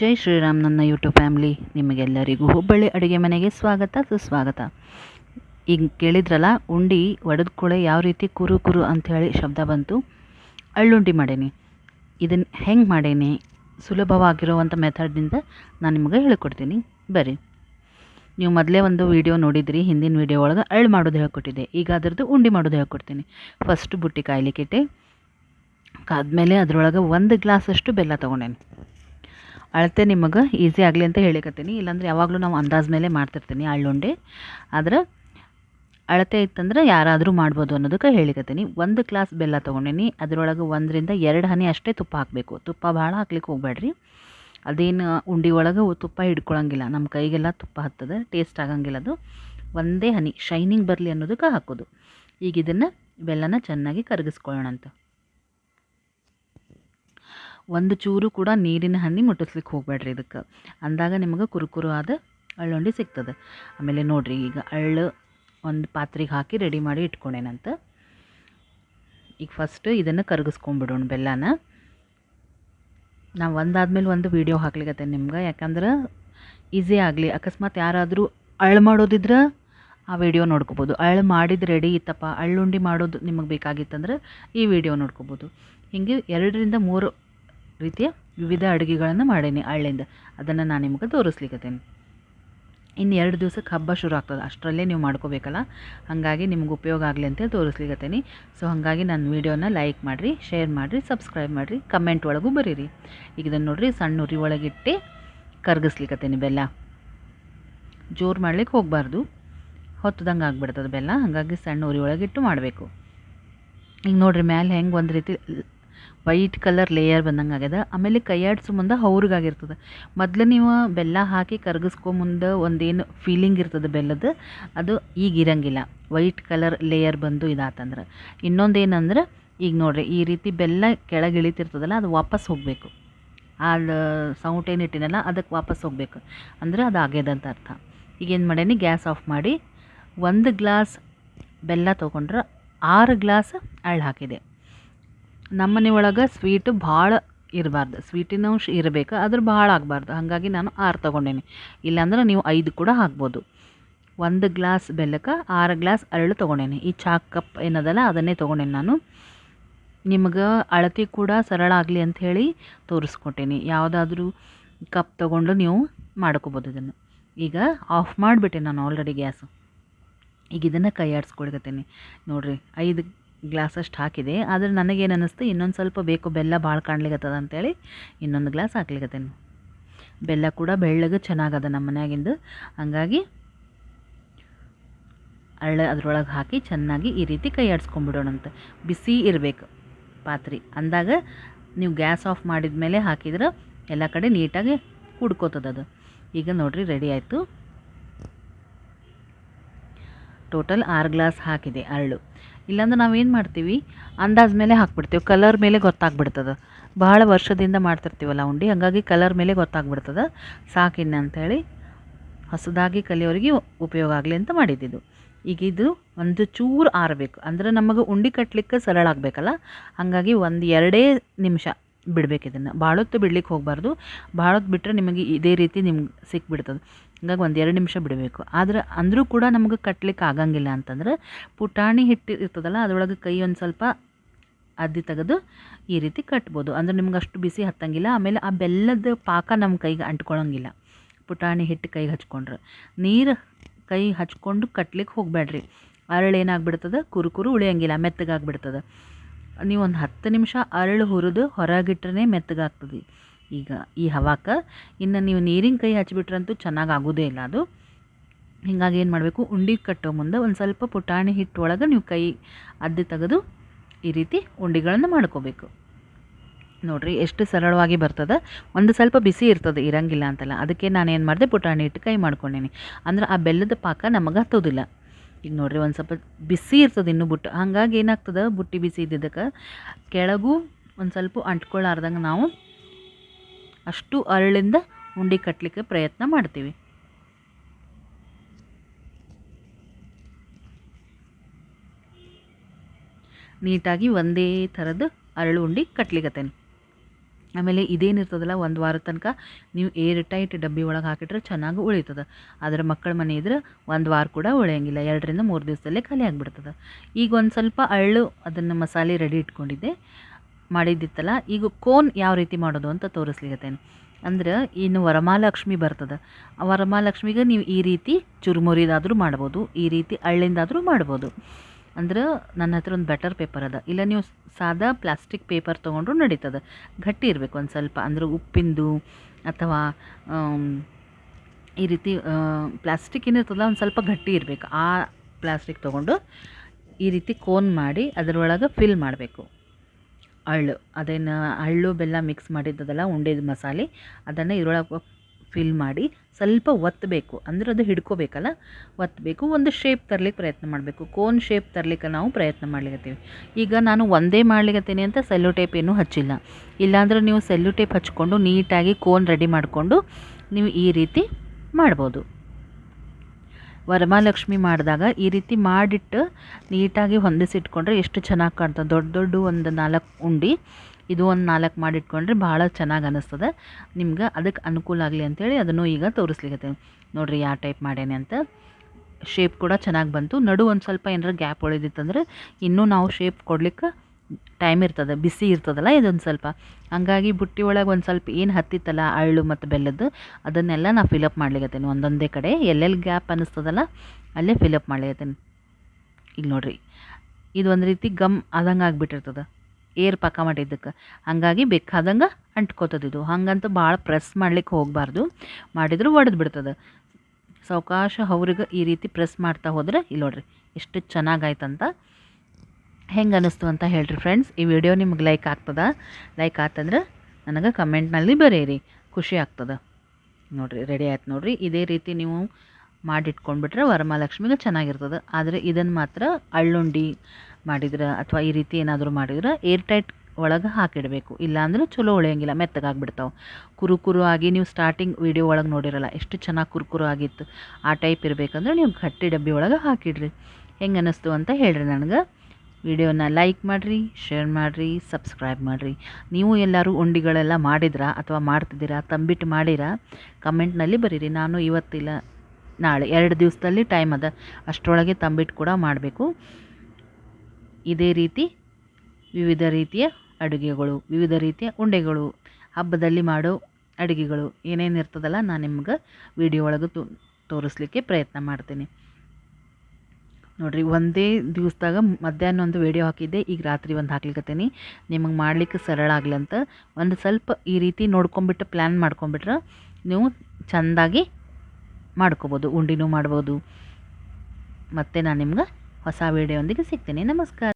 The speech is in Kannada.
ಜೈ ಶ್ರೀರಾಮ್ ನನ್ನ ಯೂಟ್ಯೂಬ್ ಫ್ಯಾಮ್ಲಿ, ನಿಮಗೆಲ್ಲರಿಗೂ ಹುಬ್ಬಳ್ಳಿ ಅಡುಗೆ ಮನೆಗೆ ಸ್ವಾಗತ, ಸುಸ್ವಾಗತ. ಈಗ ಕೇಳಿದ್ರಲ್ಲ, ಉಂಡಿ ಒಡೆದ ಕೂಳೆ ಯಾವ ರೀತಿ ಕುರು ಕುರು ಅಂಥೇಳಿ ಶಬ್ದ ಬಂತು. ಅಳ್ಳುಂಡಿ ಮಾಡೇನಿ. ಇದನ್ನು ಹೆಂಗೆ ಮಾಡೇನಿ? ಸುಲಭವಾಗಿರುವಂಥ ಮೆಥಡ್ನಿಂದ ನಾನು ನಿಮಗೆ ಹೇಳ್ಕೊಡ್ತೀನಿ. ಬರ್ರಿ. ನೀವು ಮೊದಲೇ ಒಂದು ವೀಡಿಯೋ ನೋಡಿದ್ರಿ, ಹಿಂದಿನ ವೀಡಿಯೋ ಒಳಗೆ ಅಳ್ಳು ಮಾಡೋದು ಹೇಳ್ಕೊಟ್ಟಿದ್ದೆ. ಈಗ ಅದರದ್ದು ಉಂಡಿ ಮಾಡೋದು ಹೇಳ್ಕೊಡ್ತೀನಿ. ಫಸ್ಟ್ ಬುಟ್ಟಿ ಕಾಯ್ಲಿಕ್ಕಿಟ್ಟೆ. ಕಾದ್ಮೇಲೆ ಅದರೊಳಗೆ ಒಂದು ಗ್ಲಾಸಷ್ಟು ಬೆಲ್ಲ ತೊಗೊಂಡೇನಿ. ಅಳತೆ ನಿಮಗೆ ಈಸಿ ಆಗಲಿ ಅಂತ ಹೇಳಿಕತ್ತೀನಿ. ಇಲ್ಲಾಂದ್ರೆ ಯಾವಾಗಲೂ ನಾವು ಅಂದಾಜು ಮೇಲೆ ಮಾಡ್ತಿರ್ತೀನಿ ಅಳ್ಳುಂಡೆ ಆದ್ರೆ ಅಳತೆ ಇತ್ತಂದ್ರೆ ಯಾರಾದರೂ ಮಾಡ್ಬೋದು ಅನ್ನೋದಕ್ಕೆ ಹೇಳಿಕತ್ತೀನಿ. ಒಂದು ಗ್ಲಾಸ್ ಬೆಲ್ಲ ತೊಗೊಂಡೇನಿ. ಅದರೊಳಗೆ ಒಂದರಿಂದ ಎರಡು ಹನಿ ಅಷ್ಟೇ ತುಪ್ಪ ಹಾಕಬೇಕು. ತುಪ್ಪ ಭಾಳ ಹಾಕ್ಲಿಕ್ಕೆ ಹೋಗ್ಬೇಡ್ರಿ ಅದೇನು ಉಂಡಿ ಒಳಗೆ ತುಪ್ಪ ಹಿಡ್ಕೊಳಂಗಿಲ್ಲ. ನಮ್ಮ ಕೈಗೆಲ್ಲ ತುಪ್ಪ ಹತ್ತದ ಟೇಸ್ಟ್ ಆಗಂಗಿಲ್ಲ ಅದು. ಒಂದೇ ಹನಿ ಶೈನಿಂಗ್ ಬರಲಿ ಅನ್ನೋದಕ್ಕೆ ಹಾಕೋದು. ಈಗ ಇದನ್ನು ಬೆಲ್ಲನ ಚೆನ್ನಾಗಿ ಕರಗಿಸ್ಕೊಳ್ಳೋಣ ಅಂತ ಒಂದು ಚೂರು ಕೂಡ ನೀರಿನ ಹನಿ ಮುಟ್ಟಿಸ್ಲಿಕ್ಕೆ ಹೋಗಬೇಡ್ರಿ ಇದಕ್ಕೆ. ಅಂದಾಗ ನಿಮಗೆ ಕುರುಕುರು ಆದ ಅಳ್ಳುಂಡಿ ಸಿಗ್ತದೆ. ಆಮೇಲೆ ನೋಡಿರಿ, ಈಗ ಅಳ್ಳು ಒಂದು ಪಾತ್ರೆಗೆ ಹಾಕಿ ರೆಡಿ ಮಾಡಿ ಇಟ್ಕೊಂಡೇನಂತ. ಈಗ ಫಸ್ಟ್ ಇದನ್ನು ಕರಗಿಸ್ಕೊಂಬಿಡೋಣ ಬೆಲ್ಲನ. ನಾವು ಒಂದಾದ್ಮೇಲೆ ಒಂದು ವೀಡಿಯೋ ಹಾಕ್ಲಿಕ್ಕೆ ನಿಮ್ಗೆ. ಯಾಕಂದ್ರೆ ಈಸಿ ಆಗಲಿ. ಅಕಸ್ಮಾತ್ ಯಾರಾದರೂ ಅಳು ಮಾಡೋದಿದ್ರೆ ಆ ವಿಡಿಯೋ ನೋಡ್ಕೋಬೋದು. ಅಳ್ ಮಾಡಿದ ರೆಡಿ ಇತ್ತಪ್ಪ, ಅಳ್ಳುಂಡಿ ಮಾಡೋದು ನಿಮಗೆ ಬೇಕಾಗಿತ್ತಂದ್ರೆ ಈ ವಿಡಿಯೋ ನೋಡ್ಕೋಬೋದು. ಹಿಂಗೆ ಎರಡರಿಂದ ಮೂರು ರೀತಿಯ ವಿವಿಧ ಅಡುಗೆಗಳನ್ನು ಮಾಡೀನಿ ಹಳ್ಳಿಂದ ಅದನ್ನು ನಾನು ನಿಮಗೆ ತೋರಿಸ್ಲಿಕ್ಕತ್ತೇನೆ ಇನ್ನು ಎರಡು ದಿವ್ಸಕ್ಕೆ ಹಬ್ಬ ಶುರು ಆಗ್ತದೆ. ಅಷ್ಟರಲ್ಲೇ ನೀವು ಮಾಡ್ಕೋಬೇಕಲ್ಲ? ಹಾಗಾಗಿ ನಿಮ್ಗೆ ಉಪಯೋಗ ಆಗಲಿ ಅಂತೇಳಿ ತೋರಿಸ್ಲಿಕ್ಕತ್ತೇನೆ ಸೊ ಹಾಗಾಗಿ ನನ್ನ ವೀಡಿಯೋನ ಲೈಕ್ ಮಾಡಿರಿ ಶೇರ್ ಮಾಡಿರಿ ಸಬ್ಸ್ಕ್ರೈಬ್ ಮಾಡಿರಿ ಕಮೆಂಟ್ ಒಳಗೂ ಬರೀರಿ. ಈಗ ಇದನ್ನು ನೋಡಿರಿ ಸಣ್ಣ ಉರಿ ಒಳಗಿಟ್ಟು ಕರ್ಗಿಸ್ಲಿಕ್ಕತ್ತೇನೆ ಬೆಲ್ಲ. ಜೋರು ಮಾಡ್ಲಿಕ್ಕೆ ಹೋಗಬಾರ್ದು. ಹೊತ್ತದಂಗೆ ಆಗ್ಬಿಡ್ತದೆ ಬೆಲ್ಲ. ಹಾಗಾಗಿ ಸಣ್ಣ ಉರಿ ಒಳಗಿಟ್ಟು ಮಾಡಬೇಕು. ಈಗ ನೋಡಿರಿ ಮ್ಯಾಲೆ ಹೆಂಗೆ ಒಂದು ರೀತಿ ವೈಟ್ ಕಲರ್ ಲೇಯರ್ ಬಂದಂಗೆ ಆಗ್ಯದ. ಆಮೇಲೆ ಕೈಯಾಡ್ಸೋ ಮುಂದೆ ಹೌರಿಗಾಗಿರ್ತದೆ. ಮೊದಲು ನೀವು ಬೆಲ್ಲ ಹಾಕಿ ಕರಗಿಸ್ಕೊ ಮುಂದೆ ಒಂದೇನು ಫೀಲಿಂಗ್ ಇರ್ತದೆ ಬೆಲ್ಲದ, ಅದು ಈಗ ಇರಂಗಿಲ್ಲ. ವೈಟ್ ಕಲರ್ ಲೇಯರ್ ಬಂದು ಇದಾತಂದ್ರೆ. ಇನ್ನೊಂದು ಏನಂದ್ರೆ ಈಗ ನೋಡಿರಿ, ಈ ರೀತಿ ಬೆಲ್ಲ ಕೆಳಗೆ ಇಳಿತಿರ್ತದಲ್ಲ, ಅದು ವಾಪಸ್ ಹೋಗಬೇಕು. ಆ ಸೌಂಟ್ ಏನು ಇಟ್ಟಿನಲ್ಲ ಅದಕ್ಕೆ ವಾಪಸ್ ಹೋಗಬೇಕು. ಅಂದ್ರೆ ಅದು ಆಗ್ಯದಂತ ಅರ್ಥ. ಈಗೇನು ಮಾಡೇನಿ ಗ್ಯಾಸ್ ಆಫ್ ಮಾಡಿ ಒಂದು ಗ್ಲಾಸ್ ಬೆಲ್ಲ ತೊಗೊಂಡ್ರೆ ಆರು ಗ್ಲಾಸ್ ಅಳ್ಳು ಹಾಕಿದೆ. ನಮ್ಮನೆ ಒಳಗೆ ಸ್ವೀಟ್ ಭಾಳ ಇರಬಾರ್ದು. ಸ್ವೀಟಿನ ಅಂಶ ಇರಬೇಕು, ಆದ್ರೆ ಭಾಳ ಆಗಬಾರ್ದು. ಹಾಗಾಗಿ ನಾನು ಆರು ತೊಗೊಂಡೇನಿ. ಇಲ್ಲಾಂದ್ರೆ ನೀವು ಐದು ಕೂಡ ಹಾಕ್ಬೋದು. ಒಂದು ಗ್ಲಾಸ್ ಬೆಲ್ಲಕ್ಕೆ ಆರು ಗ್ಲಾಸ್ ಅರಳು ತೊಗೊಂಡೇನಿ. ಈ ಚಾ ಕಪ್ ಏನದಲ್ಲ ಅದನ್ನೇ ತೊಗೊಂಡೇನಿ ನಾನು. ನಿಮ್ಗೆ ಅಳತೆ ಕೂಡ ಸರಳ ಆಗಲಿ ಅಂಥೇಳಿ ತೋರಿಸ್ಕೊಟ್ಟೇನಿ. ಯಾವುದಾದ್ರೂ ಕಪ್ ತೊಗೊಂಡು ನೀವು ಮಾಡ್ಕೋಬೋದು ಇದನ್ನು. ಈಗ ಆಫ್ ಮಾಡಿಬಿಟ್ಟೆ ನಾನು ಆಲ್ರೆಡಿ ಗ್ಯಾಸು. ಈಗ ಇದನ್ನು ಕೈ ಆಡಿಸ್ಕೊಳ್ಕತ್ತೀನಿ ನೋಡಿರಿ, ಐದು ಗ್ಲಾಸಷ್ಟು ಹಾಕಿದೆ. ಆದರೆ ನನಗೇನು ಅನ್ನಿಸ್ತು ಇನ್ನೊಂದು ಸ್ವಲ್ಪ ಬೇಕು, ಬೆಲ್ಲ ಭಾಳ ಕಾಣ್ಲಿಕ್ಕತ್ತದ ಅಂತೇಳಿ ಇನ್ನೊಂದು ಗ್ಲಾಸ್ ಹಾಕ್ಲಿಕ್ಕತ್ತೇನೆ ಬೆಲ್ಲ ಕೂಡ ಬೆಳ್ಳಗೆ ಚೆನ್ನಾಗದ ನಮ್ಮ ಮನ್ಯಾಗಿಂದು. ಹಂಗಾಗಿ ಅಳ್ಳ ಅದರೊಳಗೆ ಹಾಕಿ ಚೆನ್ನಾಗಿ ಈ ರೀತಿ ಕೈ ಆಡಿಸ್ಕೊಂಡ್ಬಿಡೋಣಂತೆ ಬಿಸಿ ಇರಬೇಕು ಪಾತ್ರೆ. ಅಂದಾಗ ನೀವು ಗ್ಯಾಸ್ ಆಫ್ ಮಾಡಿದ ಮೇಲೆ ಹಾಕಿದ್ರೆ ಎಲ್ಲ ಕಡೆ ನೀಟಾಗಿ ಕುಡ್ಕೋತದದು ಈಗ ನೋಡಿರಿ, ರೆಡಿ ಆಯಿತು. ಟೋಟಲ್ ಆರು ಗ್ಲಾಸ್ ಹಾಕಿದೆ ಅರಳು ಇಲ್ಲಾಂದ್ರೆ ನಾವೇನು ಮಾಡ್ತೀವಿ? ಅಂದಾಜು ಮೇಲೆ ಹಾಕ್ಬಿಡ್ತೀವಿ. ಕಲರ್ ಮೇಲೆ ಗೊತ್ತಾಗ್ಬಿಡ್ತದೆ. ಭಾಳ ವರ್ಷದಿಂದ ಮಾಡ್ತಿರ್ತೀವಲ್ಲ ಉಂಡಿ, ಹಾಗಾಗಿ ಕಲರ್ ಮೇಲೆ ಗೊತ್ತಾಗ್ಬಿಡ್ತದೆ. ಸಾಕಿನ್ನ ಅಂಥೇಳಿ ಹೊಸದಾಗಿ ಕಲಿಯೋರಿಗೆ ಉಪಯೋಗ ಆಗಲಿ ಅಂತ ಮಾಡಿದ್ದಿದ್ದು ಈಗ ಇದು ಒಂದು ಚೂರು ಆರಬೇಕು. ಅಂದರೆ ನಮಗೆ ಉಂಡಿ ಕಟ್ಟಲಿಕ್ಕೆ ಸರಳ ಆಗಬೇಕಲ್ಲ? ಹಾಗಾಗಿ ಒಂದು ಎರಡೇ ನಿಮಿಷ. ಬಿಡ್ಬೇಕು ಇದನ್ನು. ಭಾಳೊತ್ತು ಬಿಡ್ಲಿಕ್ಕೆ ಹೋಗಬಾರ್ದು. ಭಾಳೊತ್ತು ಬಿಟ್ಟರೆ ನಿಮಗೆ ಇದೇ ರೀತಿ ನಿಮ್ಗೆ ಸಿಕ್ಬಿಡ್ತದೆ. ಹಂಗಾಗಿ ಒಂದು ಎರಡು ನಿಮಿಷ ಬಿಡಬೇಕು. ಆದ್ರೆ ಅಂದರೂ ಕೂಡ ನಮಗೆ ಕಟ್ಲಿಕ್ಕೆ ಆಗಂಗಿಲ್ಲ ಅಂತಂದ್ರೆ ಪುಟಾಣಿ ಹಿಟ್ಟು ಇರ್ತದಲ್ಲ, ಅದರೊಳಗೆ ಕೈ ಒಂದು ಸ್ವಲ್ಪ ಅದ್ದಿ ತೆಗೆದು ಈ ರೀತಿ ಕಟ್ಬೋದು. ಅಂದ್ರೆ ನಿಮ್ಗೆ ಅಷ್ಟು ಬಿಸಿ ಹತ್ತಂಗಿಲ್ಲ. ಆಮೇಲೆ ಆ ಬೆಲ್ಲದ ಪಾಕ ನಮ್ಮ ಕೈಗೆ ಅಂಟ್ಕೊಳ್ಳೋಂಗಿಲ್ಲ ಪುಟಾಣಿ ಹಿಟ್ಟು ಕೈಗೆ ಹಚ್ಕೊಂಡ್ರೆ. ನೀರು ಕೈ ಹಚ್ಕೊಂಡು ಕಟ್ಲಿಕ್ಕೆ ಹೋಗಬೇಡ್ರಿ ಅರಳು ಏನಾಗ್ಬಿಡ್ತದೆ ಕುರುಕುರು ಉಳಿಯಂಗಿಲ್ಲ. ಮೆತ್ತಗಾಗ್ಬಿಡ್ತದೆ. ನೀವು ಒಂದು ಹತ್ತು ನಿಮಿಷ ಅರಳು ಹುರಿದು ಹೊರಗಿಟ್ರೆ ಮೆತ್ತಗಾಗ್ತದೆ. ಈಗ ಈ ಹವಾಕ ಇನ್ನು ನೀವು ನೀರಿನ ಕೈ ಹಚ್ಚಿಬಿಟ್ರಂತೂ ಚೆನ್ನಾಗಿ ಆಗೋದೇ ಇಲ್ಲ ಅದು. ಹೀಗಾಗಿ ಏನು ಮಾಡಬೇಕು, ಉಂಡಿ ಕಟ್ಟೋ ಮುಂದೆ ಒಂದು ಸ್ವಲ್ಪ ಪುಟಾಣಿ ಹಿಟ್ಟೊಳಗೆ ನೀವು ಕೈ ಅದ್ದು ತೆಗೆದು ಈ ರೀತಿ ಉಂಡಿಗಳನ್ನು ಮಾಡ್ಕೋಬೇಕು. ನೋಡಿರಿ ಎಷ್ಟು ಸರಳವಾಗಿ ಬರ್ತದೆ. ಒಂದು ಸ್ವಲ್ಪ ಬಿಸಿ ಇರ್ತದೆ, ಇರಂಗಿಲ್ಲ ಅಂತಲ್ಲ. ಅದಕ್ಕೆ ನಾನು ಏನು ಮಾಡಿದೆ, ಪುಟಾಣಿ ಹಿಟ್ಟು ಕೈ ಮಾಡ್ಕೊಂಡೇನಿ. ಅಂದ್ರೆ ಆ ಬೆಲ್ಲದ ಪಾಕ ನಮಗೆ ಹತ್ತೋದಿಲ್ಲ. ಈಗ ನೋಡ್ರಿ ಒಂದು ಸ್ವಲ್ಪ ಬಿಸಿ ಇರ್ತದೆ ಇನ್ನೂ ಬುಟ್ಟು. ಹಾಗಾಗಿ ಏನಾಗ್ತದೆ? ಬುಟ್ಟಿ ಬಿಸಿ ಇದ್ದಿದ್ದಕ್ಕೆ ಕೆಳಗೂ ಒಂದು ಸ್ವಲ್ಪ ಅಂಟ್ಕೊಳ್ಳಾರ್ದಂಗೆ ನಾವು ಅಷ್ಟು ಅರಳಿಂದ ಉಂಡೆ ಕಟ್ಟಲಿಕ್ಕೆ ಪ್ರಯತ್ನ ಮಾಡ್ತೀವಿ. ನೀಟಾಗಿ ಒಂದೇ ಥರದ ಅರಳು ಉಂಡೆ ಕಟ್ಲಿಕತ್ತೇನೆ. ಆಮೇಲೆ ಇದೇನಿರ್ತದಲ್ಲ ಒಂದು ವಾರ ತನಕ ನೀವು ಏರ್ ಟೈಟ್ ಡಬ್ಬಿ ಒಳಗೆ ಹಾಕಿಟ್ರೆ ಚೆನ್ನಾಗಿ ಉಳಿತದೆ. ಆದರೆ ಮಕ್ಕಳ ಮನೆ ಇದ್ರೆ ಒಂದು ವಾರ ಕೂಡ ಉಳಿಯಂಗಿಲ್ಲ, ಎರಡರಿಂದ ಮೂರು ದಿವಸದಲ್ಲೇ ಖಾಲಿ ಆಗಿಬಿಡ್ತದೆ. ಈಗ ಒಂದು ಸ್ವಲ್ಪ ಅಳ್ಳು ಅದನ್ನು ಮಸಾಲೆ ರೆಡಿ ಇಟ್ಕೊಂಡಿದ್ದೆ, ಮಾಡಿದ್ದಿತ್ತಲ್ಲ, ಈಗ ಕೋನ್ ಯಾವ ರೀತಿ ಮಾಡೋದು ಅಂತ ತೋರಿಸ್ಲಿಕತ್ತೇನೆ. ಅಂದ್ರೆ ಇನ್ನು ವರಮಹಾಲಕ್ಷ್ಮಿ ಬರ್ತದೆ ವರಮಹಾಲಕ್ಷ್ಮಿಗೆ ನೀವು ಈ ರೀತಿ ಚುರುಮುರಿದಾದರೂ ಮಾಡ್ಬೋದು, ಈ ರೀತಿ ಅಳ್ಳಿಂದಾದರೂ ಮಾಡ್ಬೋದು. ಅಂದ್ರೆ ನನ್ನ ಹತ್ರ ಒಂದು ಬೆಟರ್ ಪೇಪರ್ ಅದ. ಇಲ್ಲ ನೀವು ಸಾದಾ ಪ್ಲಾಸ್ಟಿಕ್ ಪೇಪರ್ ತೊಗೊಂಡ್ರು ನಡೀತದೆ. ಗಟ್ಟಿ ಇರಬೇಕು ಒಂದು ಸ್ವಲ್ಪ. ಅಂದ್ರೆ ಉಪ್ಪಿಂದು ಅಥವಾ ಈ ರೀತಿ ಪ್ಲಾಸ್ಟಿಕ್ ಏನಿರ್ತದಲ್ಲ ಒಂದು ಸ್ವಲ್ಪ ಗಟ್ಟಿ ಇರಬೇಕು. ಆ ಪ್ಲಾಸ್ಟಿಕ್ ತೊಗೊಂಡು ಈ ರೀತಿ ಕೋನ್ ಮಾಡಿ ಅದರೊಳಗೆ ಫಿಲ್ ಮಾಡಬೇಕು. ಅಳ್ಳು. ಅದೇನು ಅಳ್ಳು, ಬೆಲ್ಲ ಮಿಕ್ಸ್ ಮಾಡಿದ್ದದಲ್ಲ ಉಂಡೆದ ಮಸಾಲೆ, ಅದನ್ನು ಇದ್ರೊಳಗೆ ಫಿಲ್ ಮಾಡಿ ಸ್ವಲ್ಪ ಒತ್ತಬೇಕು ಅಂದ್ರೆ ಅದು ಹಿಡ್ಕೋಬೇಕಲ್ಲ? ಒತ್ತಬೇಕು ಒಂದು ಶೇಪ್ ತರಲಿಕ್ಕೆ ಪ್ರಯತ್ನ ಮಾಡಬೇಕು. ಕೋನ್ ಶೇಪ್ ತರಲಿಕ್ಕೆ ನಾವು ಪ್ರಯತ್ನ ಮಾಡ್ಲಿಕತ್ತೀವಿ. ಈಗ ನಾನು ಒಂದೇ ಮಾಡ್ಲಿಕತ್ತೀನಿ ಅಂತ ಸೆಲ್ಲು ಟೇಪ್ ಏನೂ ಹಚ್ಚಿಲ್ಲ. ಇಲ್ಲಾಂದ್ರೆ ನೀವು ಸೆಲ್ಲು ಟೇಪ್ ಹಚ್ಕೊಂಡು ನೀಟಾಗಿ ಕೋನ್ ರೆಡಿ ಮಾಡಿಕೊಂಡು ನೀವು ಈ ರೀತಿ ಮಾಡ್ಬೋದು. ವರಮಹಾಲಕ್ಷ್ಮಿ ಮಾಡಿದಾಗ ಈ ರೀತಿ ಮಾಡಿಟ್ಟು ನೀಟಾಗಿ ಹೊಂದಿಸಿಟ್ಕೊಂಡ್ರೆ ಎಷ್ಟು ಚೆನ್ನಾಗಿ ಕಾಣ್ತದೆ. ದೊಡ್ಡ ದೊಡ್ಡ ಒಂದು ನಾಲ್ಕು ಉಂಡೆ ಇದು ಒಂದು ನಾಲ್ಕು ಮಾಡಿಟ್ಕೊಂಡ್ರೆ ಭಾಳ ಚೆನ್ನಾಗಿ ಅನ್ನಿಸ್ತದೆ ನಿಮ್ಗೆ ಅದಕ್ಕೆ ಅನುಕೂಲ ಆಗಲಿ ಅಂತೇಳಿ ಅದನ್ನು ಈಗ ತೋರಿಸ್ಲಿಕ್ಕೆ ನೋಡಿರಿ ಯಾವ ಟೈಪ್ ಮಾಡೇನೆ ಅಂತ. ಶೇಪ್ ಕೂಡ ಚೆನ್ನಾಗಿ ಬಂತು. ನಡು ಒಂದು ಸ್ವಲ್ಪ ಏನಾರ ಗ್ಯಾಪ್ ಉಳಿದಿತ್ತಂದ್ರೆ ಇನ್ನೂ ನಾವು ಶೇಪ್ ಕೊಡ್ಲಿಕ್ಕೆ ಟೈಮ್ ಇರ್ತದೆ, ಬಿಸಿ ಇರ್ತದಲ್ಲ ಇದೊಂದು ಸ್ವಲ್ಪ. ಹಂಗಾಗಿ ಬುಟ್ಟಿ ಒಳಗೆ ಒಂದು ಸ್ವಲ್ಪ ಏನು ಹತ್ತಿತ್ತಲ್ಲ, ಅಳ್ಳು ಮತ್ತು ಬೆಲ್ಲದ್ದು, ಅದನ್ನೆಲ್ಲ ನಾ ಫಿಲಪ್ ಮಾಡ್ಲಿಕತ್ತೇನೆ ಒಂದೊಂದೇ ಕಡೆ. ಎಲ್ಲೆಲ್ಲಿ ಗ್ಯಾಪ್ ಅನ್ನಿಸ್ತದಲ್ಲ ಅಲ್ಲೇ ಫಿಲಪ್ ಮಾಡ್ಲಿಕತ್ತೇನೆ. ಈಗ ನೋಡಿರಿ, ಇದು ಒಂದು ರೀತಿ ಗಮ್ ಆದಂಗೆ ಆಗ್ಬಿಟ್ಟಿರ್ತದೆ. ಏರ್ ಪಾಕ ಮಾಡಿದ್ದಕ್ಕೆ. ಹಂಗಾಗಿ ಬೇಕಾದಂಗೆ ಅಂಟ್ಕೋತದ ಇದು. ಹಂಗಂತ ಭಾಳ ಪ್ರೆಸ್ ಮಾಡ್ಲಿಕ್ಕೆ ಹೋಗಬಾರ್ದು. ಮಾಡಿದ್ರೆ ಒಡೆದು ಬಿಡ್ತದೆ. ಸಾವಕಾಶ ಅವ್ರಿಗೆ ಈ ರೀತಿ ಪ್ರೆಸ್ ಮಾಡ್ತಾ ಹೋದ್ರೆ ಇಲ್ಲಿ ನೋಡ್ರಿ, ಎಷ್ಟು ಚೆನ್ನಾಗಾಯ್ತಂತ. ಹೆಂಗೆ ಅನ್ನಿಸ್ತು ಅಂತ ಹೇಳ್ರಿ ಫ್ರೆಂಡ್ಸ್ ಈ ವಿಡಿಯೋ ನಿಮ್ಗೆ ಲೈಕ್ ಆಗ್ತದ? ಲೈಕ್ ಆತಂದ್ರೆ ನನಗೆ ಕಮೆಂಟ್ನಲ್ಲಿ ಬರೀರಿ ಖುಷಿ ಆಗ್ತದೆ. ನೋಡಿರಿ ರೆಡಿ ಆಯ್ತು ನೋಡಿರಿ. ಇದೇ ರೀತಿ ನೀವು ಮಾಡಿಟ್ಕೊಂಡ್ಬಿಟ್ರೆ ವರಮಹಾಲಕ್ಷ್ಮಿಗೆ ಚೆನ್ನಾಗಿರ್ತದೆ. ಆದರೆ ಇದನ್ನು ಮಾತ್ರ ಅಳ್ಳುಂಡಿ ಮಾಡಿದ್ರೆ ಅಥವಾ ಈ ರೀತಿ ಏನಾದರೂ ಮಾಡಿದ್ರೆ ಏರ್ ಟೈಟ್ ಒಳಗೆ ಹಾಕಿಡಬೇಕು. ಇಲ್ಲಾಂದ್ರೆ ಚಲೋ ಉಳಿಯಂಗಿಲ್ಲ ಮೆತ್ತಗಾಗ್ಬಿಡ್ತಾವೆ. ಕುರು ಕುರು ಆಗಿ ನೀವು ಸ್ಟಾರ್ಟಿಂಗ್ ವೀಡಿಯೋ ಒಳಗೆ ನೋಡಿರಲ್ಲ, ಎಷ್ಟು ಚೆನ್ನಾಗಿ ಕುರುಕುರು ಆಗಿತ್ತು. ಆ ಟೈಪ್ ಇರಬೇಕಂದ್ರೆ ನೀವು ಗಟ್ಟಿ ಡಬ್ಬಿ ಒಳಗೆ ಹಾಕಿಡ್ರಿ. ಹೆಂಗೆ ಅನ್ನಿಸ್ತು ಅಂತ ಹೇಳ್ರಿ ನನಗೆ. ವಿಡಿಯೋನ ಲೈಕ್ ಮಾಡಿರಿ ಶೇರ್ ಮಾಡಿರಿ ಸಬ್ಸ್ಕ್ರೈಬ್ ಮಾಡಿರಿ. ನೀವು ಎಲ್ಲರೂ ಉಂಡಿಗಳೆಲ್ಲ ಮಾಡಿದ್ರಾ ಅಥವಾ ಮಾಡ್ತಿದ್ದೀರಾ ತಂಬಿಟ್ಟು ಮಾಡಿರಾ? ಕಮೆಂಟ್ನಲ್ಲಿ ಬರೀರಿ. ನಾನು ಇವತ್ತಿಲ್ಲ, ನಾಳೆ, ಎರಡು ದಿವಸದಲ್ಲಿ ಟೈಮ್ ಅದ. ಅಷ್ಟರೊಳಗೆ ತಂಬಿಟ್ಟು ಕೂಡ ಮಾಡಬೇಕು. ಇದೇ ರೀತಿ ವಿವಿಧ ರೀತಿಯ ಅಡುಗೆಗಳು, ವಿವಿಧ ರೀತಿಯ ಉಂಡೆಗಳು, ಹಬ್ಬದಲ್ಲಿ ಮಾಡೋ ಅಡುಗೆಗಳು ಏನೇನು ಇರ್ತದಲ್ಲ ನಾನು ನಿಮ್ಗೆ ವಿಡಿಯೋ ಒಳಗೆ ತೋರಿಸ್ಲಿಕ್ಕೆ ಪ್ರಯತ್ನ ಮಾಡ್ತೀನಿ. ನೋಡಿರಿ, ಒಂದೇ ದಿವಸದಾಗ ಮಧ್ಯಾಹ್ನ ಒಂದು ವಿಡಿಯೋ ಹಾಕಿದ್ದೆ, ಈಗ ರಾತ್ರಿ ಒಂದು ಹಾಕ್ಲಿಕ್ಕತ್ತೀನಿ ನಿಮಗೆ ಮಾಡ್ಲಿಕ್ಕೆ ಸರಳ ಆಗ್ಲಿ ಅಂತ ಒಂದು ಸ್ವಲ್ಪ ಈ ರೀತಿ ನೋಡ್ಕೊಂಬಿಟ್ಟು ಪ್ಲ್ಯಾನ್ ಮಾಡ್ಕೊಂಬಿಟ್ರೆ ನೀವು ಚೆಂದಾಗಿ ಮಾಡ್ಕೋಬೋದು, ಉಂಡಿನೂ ಮಾಡ್ಬೋದು. ಮತ್ತು ನಾನು ನಿಮ್ಗೆ ಹೊಸ ವಿಡಿಯೋ ಒಂದಿಗೆ ಸಿಗ್ತೀನಿ. ನಮಸ್ಕಾರ.